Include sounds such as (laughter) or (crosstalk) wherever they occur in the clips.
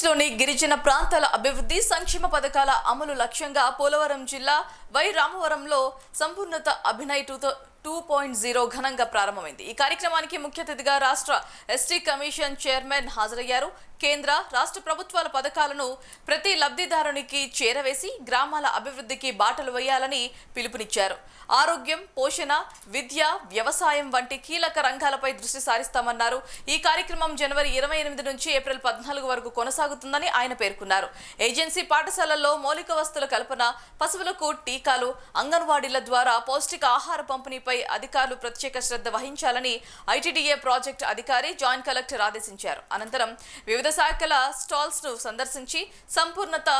ఆంధ్రప్రదేశ్లోని గిరిజన ప్రాంతాల అభివృద్ధి సంక్షేమ పథకాల అమలు లక్ష్యంగా పోలవరం జిల్లా వై రామవరంలో సంపూర్ణత అభినయ్ టూ టూ పాయింట్ జీరో ఘనంగా ప్రారంభమైంది. ఈ కార్యక్రమానికి ముఖ్య అతిథిగా రాష్ట్ర ఎస్టీ కమిషన్ చైర్మన్ హాజరయ్యారు. కేంద్ర రాష్ట్ర ప్రభుత్వాల పథకాలను ప్రతి లబ్ధిదారునికి చేరవేసి గ్రామాల అభివృద్ధికి బాటలు వేయాలని పిలుపునిచ్చారు. ఆరోగ్యం పోషణ విద్య వ్యవసాయం వంటి కీలక రంగాలపై దృష్టి సారిస్తామన్నారు. ఈ కార్యక్రమం జనవరి ఇరవై ఎనిమిది నుంచి ఏప్రిల్ పద్నాలుగు వరకు కొనసాగుతుందని ఆయన పేర్కొన్నారు. ఏజెన్సీ పాఠశాలల్లో మౌలిక వస్తువుల కల్పన పశువులకు టీకాలు అంగన్వాడీల ద్వారా పౌష్టిక ఆహార పంపిణీ పంపిణీపై అధికారులు ప్రత్యేక శ్రద్ధ వహించాలని ఐటీడీఏ ప్రాజెక్టు అధికారి జాయింట్ కలెక్టర్ ఆదేశించారు. అనంతరం వివిధ శాఖల స్టాల్స్ను సందర్శించి సంపూర్ణత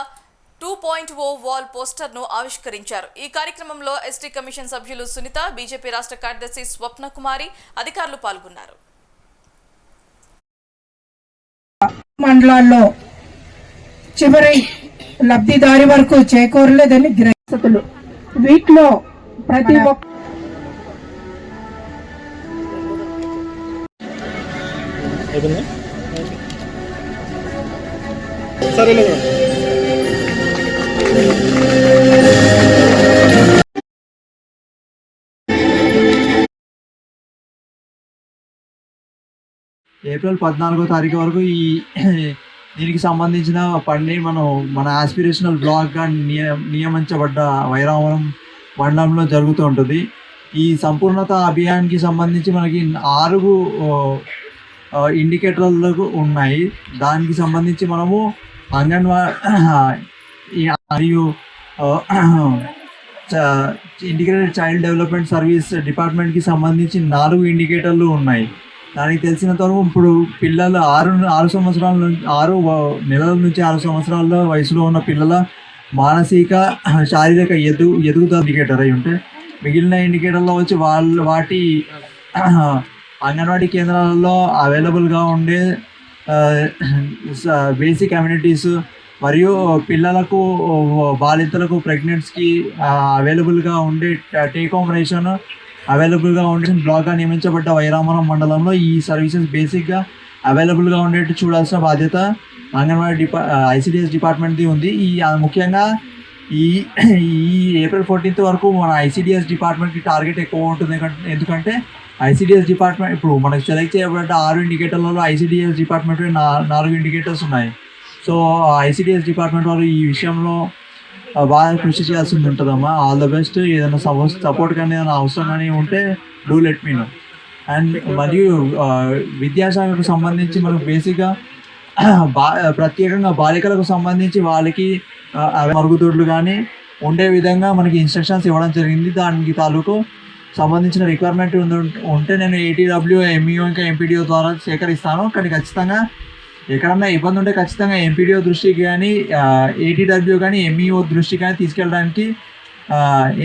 టూ పాయింట్ ఓ వాల్ పోస్టర్ను ఆవిష్కరించారు. ఈ కార్యక్రమంలో ఎస్టీ కమిషన్ సభ్యులు సునీత బీజేపీ రాష్ట్ర కార్యదర్శి స్వప్న కుమారి అధికారులు పాల్గొన్నారు. మండలాల్లో చివరి లబ్ధిదారి వరకు చేకూరలేదని గ్రహస్థులు వీటిలో ప్రతి ఒక్క అయిపోయిందా? సరే ఏప్రిల్ పద్నాలుగో తారీఖు వరకు ఈ (clears throat) దీనికి సంబంధించిన పని మనం మన ఆస్పిరేషనల్ బ్లాగ్గా నియ నియమించబడ్డ వైరావరం మండలంలో జరుగుతూ ఉంటుంది. ఈ సంపూర్ణత అభియాన్కి సంబంధించి మనకి ఆరుగు ఇండికేటర్లు ఉన్నాయి. దానికి సంబంధించి మనము అంగన్వా మరియు ఇంటిగ్రేటెడ్ చైల్డ్ డెవలప్మెంట్ సర్వీస్ డిపార్ట్మెంట్కి సంబంధించి నాలుగు ఇండికేటర్లు ఉన్నాయి. దానికి తెలిసినంత వరకు ఇప్పుడు పిల్లలు ఆరు ఆరు సంవత్సరాల నుంచి ఆరు నెలల నుంచి ఆరు సంవత్సరాల వయసులో ఉన్న పిల్లల మానసిక శారీరక ఎదు ఎదుగుదల ఇండికేటర్ అయి ఉంటే మిగిలిన ఇండికేటర్లో వచ్చి వాళ్ళ వాటి అంగన్వాడీ కేంద్రాలలో అవైలబుల్గా ఉండే బేసిక్ కమ్యూనిటీస్ మరియు పిల్లలకు బాలింతలకు ప్రెగ్నెంట్స్కి అవైలబుల్గా ఉండే టేక్ హోమ్ రేషన్ అవైలబుల్గా ఉండే బ్లాక్గా నియమించబడ్డ వైరామరం మండలంలో ఈ సర్వీసెస్ బేసిక్గా అవైలబుల్గా ఉండేట్టు చూడాల్సిన బాధ్యత అంగన్వాడీ డిపా ఐసిడిఎస్ డిపార్ట్మెంట్ది ఉంది. ఈ ముఖ్యంగా ఈ ఈ ఏప్రిల్ ఫోర్టీన్త్ వరకు మన ఐసీడిఎస్ డిపార్ట్మెంట్కి టార్గెట్ ఎక్కువ ఉంటుంది ఎందుకంటే- ఐసీడిఎస్ డిపార్ట్మెంట్ ఇప్పుడు మనకు సెలెక్ట్ చేయబడ్డ ఆరు ఇండికేటర్లలో ఐసీడిఎస్ డిపార్ట్మెంట్ నాలుగు ఇండికేటర్స్ ఉన్నాయి. సో ఐసీడిఎస్ డిపార్ట్మెంట్ వాళ్ళు ఈ విషయంలో బాగా కృషి చేయాల్సింది ఉంటుందమ్మా. ఆల్ ద బెస్ట్ ఏదైనా సపోర్ట్ కానీ ఏదైనా అవసరం కానీ ఉంటే do let me know and మరియు విద్యాశాఖకు సంబంధించి మనకు బేసిక్గా బా ప్రత్యేకంగా బాలికలకు సంబంధించి వాళ్ళకి మరుగుదొడ్లు కానీ ఉండే విధంగా మనకి ఇన్స్ట్రక్షన్స్ ఇవ్వడం జరిగింది. దానికి తాలూకు సంబంధించిన రిక్వైర్మెంట్ ఉంటే నేను ఏటీడబ్ల్యూ ఎంఈఓ ఇంకా ఎంపీడీఓ ద్వారా సేకరిస్తాను. కానీ ఖచ్చితంగా ఎక్కడన్నా ఇబ్బంది ఉంటే ఖచ్చితంగా ఎంపీడీఓ దృష్టికి కానీ ఏటీడబ్ల్యూ కానీ ఎంఈఓ దృష్టికి కానీ తీసుకెళ్ళడానికి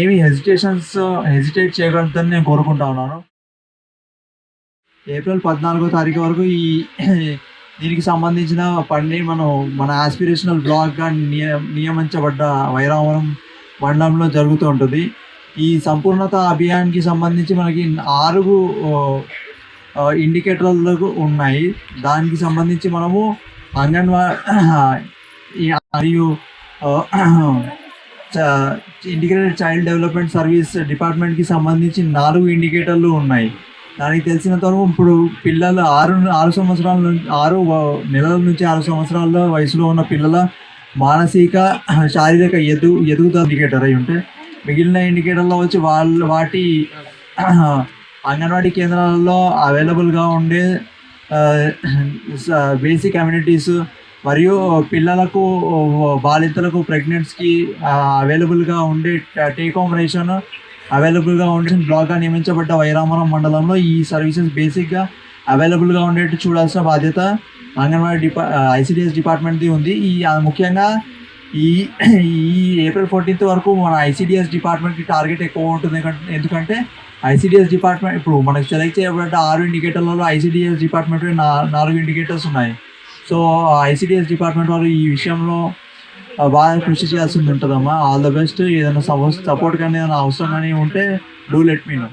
ఏమి హెజిటేషన్స్ హెజిటేట్ చేయగలుగుతారని నేను కోరుకుంటా ఉన్నాను. ఏప్రిల్ పద్నాలుగో తారీఖు వరకు ఈ దీనికి సంబంధించిన పని మనం మన ఆస్పిరేషనల్ బ్లాక్గా నియ నియమించబడ్డ వైరావరం మండలంలో జరుగుతూ ఉంటుంది. ఈ సంపూర్ణత అభియాన్కి సంబంధించి మనకి ఆరుగు ఇండికేటర్లు ఉన్నాయి. దానికి సంబంధించి మనము అంగన్వా మరియు ఇంటిగ్రేటెడ్ చైల్డ్ డెవలప్మెంట్ సర్వీస్ డిపార్ట్మెంట్కి సంబంధించి నాలుగు ఇండికేటర్లు ఉన్నాయి. దానికి తెలిసినంత వరకు ఇప్పుడు పిల్లలు ఆరు ఆరు సంవత్సరాల నుంచి ఆరు నెలల నుంచి ఆరు సంవత్సరాల వయసులో ఉన్న పిల్లల మానసిక శారీరక ఎదు ఎదుగుదల ఇండికేటర్ అయి ఉంటే మిగిలిన ఇండికేటర్లో వచ్చి వాళ్ళ వాటి అంగన్వాడీ కేంద్రాలలో అవైలబుల్గా ఉండే బేసిక్ కమ్యూనిటీస్ మరియు పిల్లలకు బాలింతలకు ప్రెగ్నెంట్స్కి అవైలబుల్గా ఉండే టేక్ హోమ్ రేషన్ అవైలబుల్గా ఉండే బ్లాక్గా నియమించబడ్డ వైరామరం మండలంలో ఈ సర్వీసెస్ బేసిక్గా అవైలబుల్గా ఉండేట్టు చూడాల్సిన బాధ్యత అంగన్వాడీ డిపా ఐసిడిఎస్ డిపార్ట్మెంట్ది ఉంది. ఈ ముఖ్యంగా ఈ ఈ ఏప్రిల్ ఫోర్టీన్త్ వరకు మన ఐసిడిఎస్ డిపార్ట్మెంట్కి టార్గెట్ ఎక్కువ ఉంటుంది. ఎందుకంటే- ఐసిడిఎస్ డిపార్ట్మెంట్ ఇప్పుడు మనకు సెలెక్ట్ చేయబడ్డ ఆరు ఇండికేటర్లలో ఐసిడిఎస్ డిపార్ట్మెంట్ నాలుగు ఇండికేటర్స్ ఉన్నాయి. సో ఐసిడిఎస్ డిపార్ట్మెంట్ వాళ్ళు ఈ విషయంలో బాగా కృషి చేయాల్సింది ఉంటుందమ్మా. ఆల్ ద బెస్ట్ ఏదైనా సపోర్ట్ కానీ ఏదైనా అవసరం కానీ ఉంటే డూ లెట్ మీ నో